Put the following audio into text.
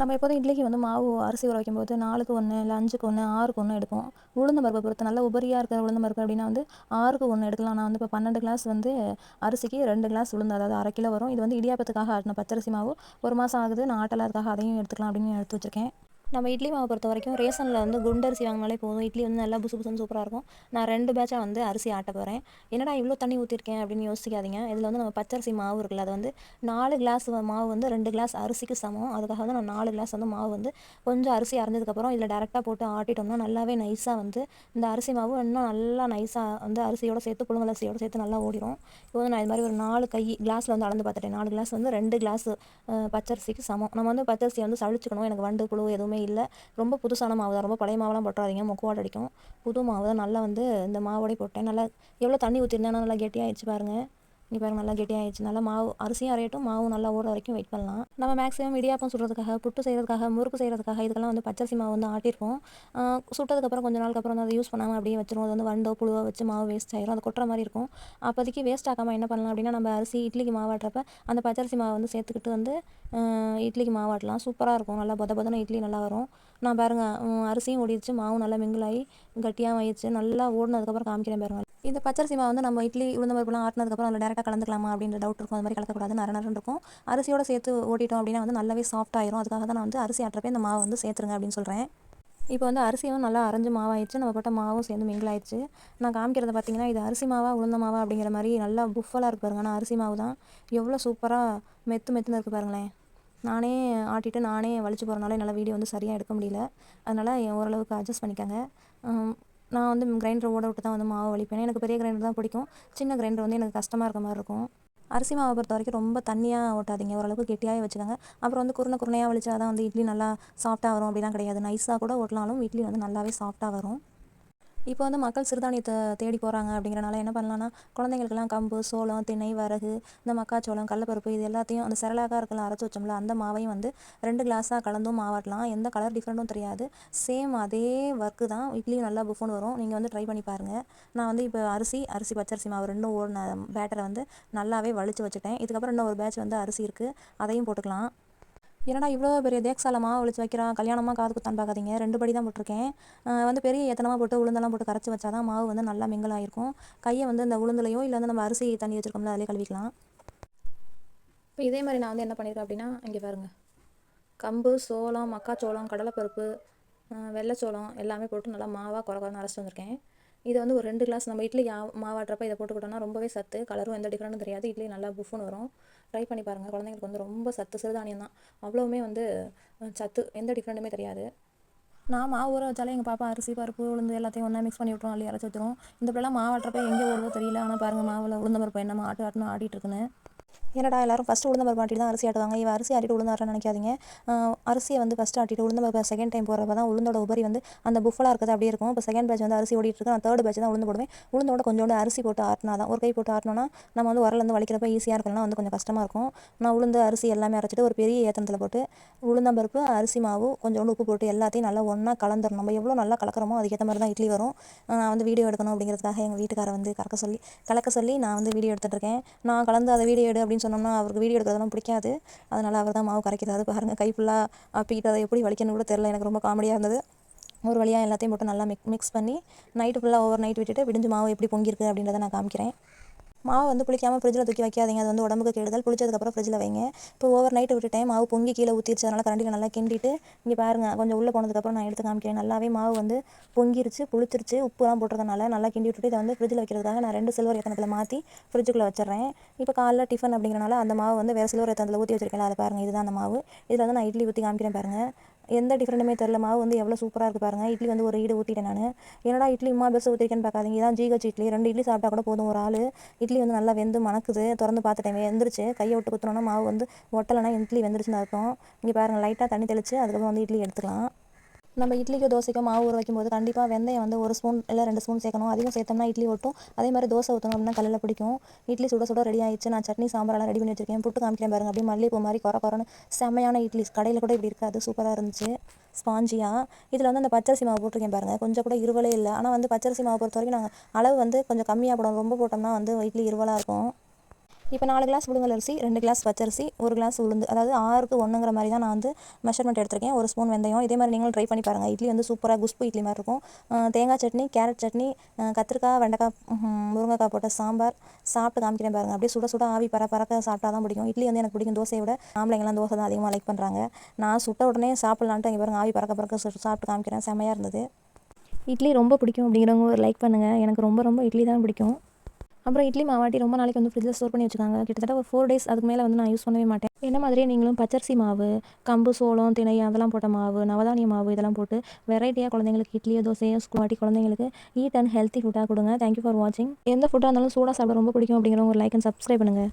நம்ம எப்போதும் இட்லிக்கு வந்து மாவு அரிசி ஊற வைக்கும்போது நாலுக்கு ஒன்று இல்லை அஞ்சுக்கு ஒன்று ஆறுக்கு ஒன்று எடுப்போம். உளுந்த பருப்பை பொறுத்து நல்ல உபரியாக இருக்கிற உளுந்த பருப்பு அப்படின்னா வந்து ஆறுக்கு ஒன்று எடுக்கலாம். நான் வந்து இப்போ பன்னெண்டு கிளாஸ் வந்து அரிசிக்கு ரெண்டு கிளாஸ் உளுந்து அதாவது அரை கிலோ வரும். இது வந்து இடியாப்பத்துக்காக ஆட்டின பச்சரிசி மாவு. ஒரு மாதம் ஆகுது நான் ஆட்டலாதுக்காக அதையும் எடுத்துக்கலாம் அப்படின்னு எடுத்து வச்சுருக்கேன். நம்ம இட்லி மாவை பொறுத்த வரைக்கும் ரேஷனில் வந்து குண்டு அரிசி வாங்கினாலே போதும். இட்லி வந்து நல்லா புசு புசுன்னு சூப்பராக இருக்கும். நான் ரெண்டு பேட்சாக வந்து அரிசி ஆட்ட போகிறேன் என்னடா இவ்வளோ தண்ணி ஊற்றிருக்கேன் அப்படின்னு யோசிக்காதீங்க. இதில் வந்து நம்ம பச்சரிசி மாவு இருக்குல்ல அது வந்து நாலு கிளாஸ் மாவு வந்து ரெண்டு கிளாஸ் அரிசிக்கு சமம். அதுக்காக வந்து நான் நாலு கிளாஸ் வந்து மாவு வந்து கொஞ்சம் அரிசி அரைஞ்சதுக்கப்புறம் இதில் டேரெக்டாக போட்டு ஆட்டிட்டோம்னா நல்லாவே நைஸாக வந்து இந்த அரிசி மாவு இன்னும் நல்லா நைஸாக வந்து அரிசியோட சேர்த்து புழுங்கல் அரிசியோட சேர்த்து நல்லா ஓடிடும் இப்போ வந்து நான் இது மாதிரி ஒரு நாலு கை கிளாஸில் வந்து அளந்து பார்த்துட்டேன். நாலு கிளாஸ் வந்து ரெண்டு கிளாஸ் பச்சரிசிக்கு சமம். நம்ம வந்து பச்சரிசியை வந்து சளிச்சுக்கணும். எனக்கு வண்டு புழு எதுவுமே இல்லை. ரொம்ப புதுசான மாவு தான். ரொம்ப பழைய மாவுலாம் போட்டுறாதீங்க. மொக்குவாடு அடிக்கும். புது மாவு தான். நல்லா வந்து இந்த மாவோடய போட்டேன். நல்லா எவ்வளோ தண்ணி ஊற்றிருந்தேன் நல்லா கெட்டியாகிடுச்சு பாருங்கள் நீ பாருங்க நல்லா கெட்டியாகிடுச்சு நல்லா மாவு அரிசியும் அரையட்டும். மாவும் நல்லா ஓட வரைக்கும் வெயிட் பண்ணலாம். நம்ம மேக்ஸிமம் இடியாப்பம் சுடுறதுக்காக புட்டு செய்கிறதுக்காக முறுக்கு செய்கிறதுக்காக இதுக்கெல்லாம் வந்து பச்சரிசி மாவு வந்து ஆட்டியிருப்போம் சுட்டதுக்கப்புறம் கொஞ்ச நாளுக்கு அப்புறம் அதை யூஸ் பண்ணாமல் அப்படியே வச்சிருவோம். அது வந்து வண்டோ புழுவோ வச்சு மாவு வேஸ்ட் ஆயிரும். அது கொட்டுற மாதிரி இருக்கும். அப்போதைக்கு வேஸ்ட் ஆகாமல் என்ன பண்ணலாம் அப்படின்னா நம்ம அரிசி இட்லிக்கு மாவாட்டுறப்ப அந்த பச்சரிசி மாவை வந்து சேர்த்துக்கிட்டு வந்து இட்லிக்கு மாவாட்டலாம் சூப்பராக இருக்கும். நல்லா பொத பொதன இட்லி நல்லா வரும். நான் பாருங்கள் அரிசியும் ஓடிடுச்சு. மாவும் நல்லா மிங்கிளாகி கட்டியாக ஆயிடுச்சு. நல்லா ஓடினதுக்கப்புறம் காமிக்கிறேன் பாருங்கள் இந்த பச்சரிசி மாவு வந்து நம்ம இட்லி உளுந்த பருப்புலாம் ஆட்டினதுக்கப்புறம் அதில் டேரெக்டாக கலந்துக்கலாமா அப்படின்ற டவுட் இருக்கும். அது மாதிரி கலக்கக்கூடாது நர நரன்னு இருக்கும். அரிசியோட சேர்த்து ஓட்டிட்டோம் அப்படின்னா வந்து நல்லாவே சாஃப்ட் ஆயிரும். அதுக்காக தான் நான் வந்து அரிசி ஆட்டுறப்ப இந்த மாவு வந்து சேர்த்துருங்க அப்படின்னு சொல்கிறேன் இப்போ வந்து அரிசியும் நல்லா அரைஞ்சு மாவாயிடுச்சு. நம்ம போட்ட மாவும் சேர்ந்து மிங்கிள் ஆயிடுச்சு. நான் காமிக்கிறத பார்த்தீங்கன்னா இது அரிசி மாவா உளுந்த மாவா அப்படிங்கிற மாதிரி நல்லா புஃபலாக இருக்கு பாருங்க. ஆனால் அரிசி மாவு தான். எவ்வளோ சூப்பராக மெத்து மெத்துன்னு இருக்குது பாருங்களேன். நானே ஆட்டிட்டு நானே வலிச்சு போகிறனால என்னால் வீடியோ வந்து சரியாக எடுக்க முடியல. அதனால் ஓரளவுக்கு அட்ஜஸ்ட் பண்ணிக்கோங்க. நான் வந்து கிரைண்டர் ஓட விட்டு தான் வந்து மாவு வலிப்பேன். எனக்கு பெரிய கிரைண்டர் தான் பிடிக்கும். சின்ன கிரைண்டர் வந்து எனக்கு கஷ்டமாக இருக்க மாதிரி இருக்கும். அரிசி மாவை பொறுத்த வரைக்கும் ரொம்ப தண்ணியாக ஓட்டாதீங்க. ஓரளவுக்கு கெட்டியாக வச்சுக்கோங்க. அப்புறம் வந்து குருணை குருணையாக வலிச்சா தான் வந்து இட்லி நல்லா சாஃப்ட்டாக வரும் அப்படிலாம் கிடையாது. நைஸாக கூட ஓட்டினாலும் இட்லி வந்து நல்லாவே சாஃப்ட்டாக வரும். இப்போ வந்து மக்கள் சிறுதானியத்தை தேடி போகிறாங்க அப்படிங்கிறனால என்ன பண்ணலான்னா குழந்தைங்களுக்குலாம் கம்பு சோளம் திணை வரகு இந்த மக்காச்சோளம் கடலப்பருப்பு இது எல்லாத்தையும் அந்த செரலாக்காக இருக்கலாம் அரைச்சி வச்சோம்ல அந்த மாவையும் வந்து ரெண்டு கிளாஸாக கலந்தும் மாவாட்டலாம். எந்த கலர் டிஃப்ரெண்ட்டும் தெரியாது. சேம் அதே ஒர்க்கு தான். இட்லியும் நல்லா புஃபோன் வரும். நீங்கள் வந்து ட்ரை பண்ணி பாருங்கள் நான் வந்து இப்போ அரிசி அரிசி பச்சரிசி மாவு ரெண்டும் ஓடின பேட்டரை வந்து நல்லாவே வலிச்சு வச்சுட்டேன். இதுக்கப்புறம் இன்னும் ஒரு பேட்ச் வந்து அரிசி இருக்குது அதையும் போட்டுக்கலாம். என்னடா இவ்வளோ பெரிய தேக்சாலமாக மாவு ஒழிச்சு வைக்கிறான்? கல்யாணமாக காது குத்தான்னு பார்க்காதீங்க ரெண்டு படி தான் போட்டிருக்கேன். வந்து பெரிய ஏத்தனமாக போட்டு உளுந்தெல்லாம் போட்டு கரைச்சி வச்சா தான் மாவு வந்து நல்லா மிங்கல் ஆகிருக்கும் கையை வந்து இந்த உளுந்துலையோ இல்லை வந்து நம்ம அரிசி தண்ணி வச்சுருக்கோம்ல அதிலே கழுவிக்கலாம். இப்போ இதே மாதிரி நான் வந்து என்ன பண்ணியிருக்கேன் அப்படின்னா இங்கே பாருங்கள் கம்பு சோளம் மக்காச்சோளம் கடலைப்பருப்பு வெள்ளைச்சோளம் எல்லாமே போட்டு நல்லா மாவாக குறை குறைன்னு அரைச்சிட்டு வந்திருக்கேன். இதை வந்து ஒரு ரெண்டு கிளாஸ் நம்ம இட்லி மாவாட்டுறப்ப இதை போட்டுக்கிட்டோம்னா ரொம்பவே சத்து கலரும் எந்த டிஃப்ரெண்ட்டும் தெரியாது. இட்லி நல்லா புஃப்னு வரும். ட்ரை பண்ணி பாருங்கள் குழந்தைங்களுக்கு வந்து ரொம்ப சத்து சிறுதானியம் தான். அவ்வளோவுமே வந்து சத்து எந்த டிஃப்ரெண்ட்டுமே தெரியாது. நான் மாவு ஊற வச்சாலே எங்கள் பாப்பா அரிசி பருப்பு உளுந்து எல்லாத்தையும் ஒன்றா மிக்ஸ் பண்ணி விட்ருவோம் அள்ளி அரைச்சி வச்சிரும் இந்த பிள்ளைலாம் மாவாட்டுறப்ப எங்கே ஓடுதோ தெரியல. ஆனால் பாருங்கள் மாவில் உளுந்த பருப்பு என்ன ஆட்டு ஆட்டுன்னு ஆடிட்டு இருக்குன்னு. என்னடா எல்லாரும் ஃபஸ்ட்டு உளுந்த பருப்பு ஆட்டி தான் அரிசி ஆட்டுவாங்க? இவன் அரிசி ஆட்டிட்டு உளுந்து ஆட்டணும்னு நினைக்காதீங்க. அரிசியை வந்து ஃபஸ்ட்டு ஆட்டிட்டு உளுந்த பருப்பு செகண்ட் டைம் போகிறப்ப தான் உளுந்தோட உபரி வந்து அந்த புஃபலாக இருக்கிறது அப்படியே இருக்கும். இப்போ செகண்ட் பேட்ச் வந்து அரிசி ஓடிட்டு இருக்கு. நான் தேர்ட் பேட்ச் தான் உளுந்து போடுவேன். உளுந்தோட கொஞ்சோண்டு அரிசி போட்டு ஆட்டினா தான். ஒரு கை போட்டு ஆட்டினோன்னா நம்ம வந்து உரலேருந்து வலிக்கிறப்ப ஈஸியாக இருக்கணும்னா வந்து கொஞ்சம் கஷ்டமாக இருக்கும். நான் உளுந்து அரிசி எல்லாமே அரைச்சிட்டு ஒரு பெரிய ஏத்தனத்தில் போட்டு உளுந்தம்பருப்பு அரிசி மாவு கொஞ்சோண்டு உப்பு போட்டு எல்லாத்தையும் நல்லா ஒன்றா கலந்துடணும் நம்ம எவ்வளோ நல்லா கலக்கிறோமோ அதுக்கேற்ற மாதிரி தான் இட்லி வரும். நான் வந்து வீடியோ எடுக்கணும் அப்படிங்கிறதுக்காக எங்கள் வீட்டுக்காரை வந்து கலக்க சொல்லி கலக்க சொல்லி நான் வந்து வீடியோ எடுத்துகிட்டு இருக்கேன். நான் கலந்து அதை வீடியோ எடு அப்படின்னு சொன்னோம்னா அவருக்கு வீடியோ எடுக்கிறதெல்லாம் பிடிக்காது. அதனால் அவர் தான் மாவு கரைக்கிறாரு பாருங்கள் கை ஃபுல்லாக அப்பிக்கிட்டு அதை எப்படி வலிக்கணும்னு கூட தெரில எனக்கு ரொம்ப காமெடியாக இருந்தது. ஒரு வழியாக எல்லாத்தையும் போட்டு நல்லா மிக் மிக்ஸ் பண்ணி நைட்டு ஃபுல்லாக ஓவர் நைட் விட்டுட்டு விடிஞ்சு மாவு எப்படி பொங்கியிருக்கு அப்படின்றத நான் காமிக்கிறேன். மாவு வந்து புளிக்காமல் ஃப்ரிட்ஜில் தூக்கி வைக்காதீங்க. அது வந்து உடம்புக்கு கெடுதல். புளிச்சதுக்கப்புறம் ஃப்ரிட்ஜில் வைங்க. இப்போ ஓவர் நைட்டு விட்டுட்டேன் மாவு பொங்கி கீழே ஊற்றிருச்சு அதனால் கரண்டியில் நல்லா கிண்டிட்டு இங்கே பாருங்கள் கொஞ்சம் உள்ளே போனதுக்கப்புறம் நான் எடுத்து காமிக்கிறேன். நல்லாவே மாவு வந்து பொங்கிருச்சு புளிச்சிருச்சு உப்புலாம் போட்டிருக்கனால நல்லா கிண்டி விட்டுட்டு இதை வந்து ஃப்ரிட்ஜில் வைக்கிறதுக்காக நான் ரெண்டு சில்வர் எத்தனத்தில் மாற்றி ஃப்ரிட்ஜுக்குள்ளே வச்சிடறேன். இப்போ காலைல டிஃபன் அப்படிங்கிறனால அந்த மாவு வந்து வேறு சில்வர் எத்தனத்தில் ஊற்றி வச்சிருக்கேன் அதை பாருங்கள் இதுதான் அந்த மாவு. இதில் வந்து நான் இட்லி ஊற்றி காமிக்கிறேன் பாருங்கள் எந்த டிஃப்ரெண்ட்டுமே தெரில மாவு வந்து எவ்வளோ சூப்பராக இருக்குது பாருங்கள் இட்லி வந்து ஒரு ஈடு ஊற்றிட்டேன் நான். என்னடா இட்லி உமா பெருசு ஊற்றிருக்கேன்னு பார்க்காதீங்க. இதான் ஜிஹெச் இட்லி. ரெண்டு இட்லி சாப்பிட்டா கூட போதும் ஒரு ஆள். இட்லி வந்து நல்லா வெந்து மணக்குது. திறந்து பார்த்துட்டேன். வெந்துருச்சு. கையை விட்டு குத்துனோன்னா மாவு வந்து ஒட்டலைன்னா இட்லி வெந்துருச்சுன்னு அர்த்தம். இங்கே பாருங்கள் லைட்டாக தண்ணி தெளித்து அதுக்கப்புறம் வந்து இட்லி எடுத்துக்கலாம். நம்ம இட்லிக்கு தோசைக்கோ மாவு ஊற வைக்கும்போது கண்டிப்பாக வெந்தயம் வந்து ஒரு ஸ்பூன் இல்லை ரெண்டு ஸ்பூன் சேர்க்கணும். அதிகம் சேர்த்தோம்னா இட்லி ஒட்டும். அதே மாதிரி தோசை ஊற்றணும் அப்படின்னா கல்லில் பிடிக்கும். இட்லி சுட சுட ரெடி ஆயிடுச்சு. நான் சட்னி சாம்பாரெல்லாம் ரெடி பண்ணி வச்சிருக்கேன். புட்டு காமிக்கிறேன் பாருங்க. அப்படியே மல்லிகைப்பூ மாதிரி குறை குறைன்னு செம்மையான இட்லி. கடையில் கூட இப்படி இருக்காது. சூப்பராக இருந்துச்சு. ஸ்பாஞ்சியாக இதில் வந்து அந்த பச்சரிசி மாவு போட்டிருக்கேன் பாருங்கள் கொஞ்சம் கூட இருவலே இல்லை. ஆனால் வந்து பச்சரிசி மாவு பொறுத்த வரைக்கும் நாங்கள் அளவு வந்து கொஞ்சம் கம்மியாக போடுவோம் ரொம்ப போட்டோம்னா வந்து இட்லி இருவலாக இருக்கும். இப்போ நாலு கிளாஸ் புழுங்கல் அரிசி ரெண்டு கிளாஸ் பச்சரிசி ஒரு கிளாஸ் உளுந்து அதாவது ஆறுக்கு ஒன்றுங்கிற மாதிரி தான் நான் வந்து மெஷர்மெண்ட் எடுத்திருக்கேன். ஒரு ஸ்பூன் வெந்தயம். இதே மாதிரி நீங்களும் ட்ரை பண்ணி பாருங்கள் இட்லி வந்து சூப்பராக குஸ்பு இட்லி மாதிரி இருக்கும். தேங்காய் சட்னி கேரட் சட்னி கத்திரிக்காய் வெண்டைக்காய் முருங்கைக்காய் போட்ட சாம்பார் சாப்பிட்டு காமிக்கிறேன் பாருங்கள் அப்படியே சுட சுட ஆவி பற பறக்க சாப்பிட்டா தான் பிடிக்கும். இட்லி வந்து எனக்கு பிடிக்கும். தோசையை விட ஆம்பளைங்கலாம் தோசை தான் அதிகமாக லைக் பண்ணுறாங்க நான் சுட்ட உடனே சாப்பிட்லான்ட்டு இங்கே பாருங்கள் ஆவி பறக்க பறக்க சாப்பிட்டு காமிக்கிறேன். செமையாக இருந்தது. இட்லி ரொம்ப பிடிக்கும் அப்படிங்கிறவங்க ஒரு லைக் பண்ணுங்கள் எனக்கு ரொம்ப ரொம்ப இட்லி தான் பிடிக்கும். அப்புறம் இட்லி மாவாட்டி ரொம்ப நாளைக்கு வந்து ஃப்ரிட்ஜில் ஸ்டோர் பண்ணி வச்சுக்காங்க கிட்டத்தட்ட ஒரு ஃபோர் டேஸ் அதுக்கு மேலே வந்து நான் யூஸ் பண்ணவே மாட்டேன். என்ன மாதிரியே நீங்களும் பச்சரிசி மாவு கம்பு சோளம் திணை அதெல்லாம் போட்ட மாவு நவதானிய மாவு இதெல்லாம் போட்டு வெரைட்டியாக குழந்தைங்களுக்கு இட்லியோ தோசையோ ஸ்கூட்டி குழந்தைங்களுக்கு ஈட் அண்ட் ஹெல்த்தி ஃபுட்டாக கொடுங்க. தேங்க்யூ ஃபார் வாட்சிங் எந்த ஃபுட்டாக இருந்தாலும் சூடாக சாப்பிட ரொம்ப பிடிக்கும் அப்படிங்கிற ஒரு லைக் அண்ட் சப்ஸ்கிரைப் பண்ணுங்கள்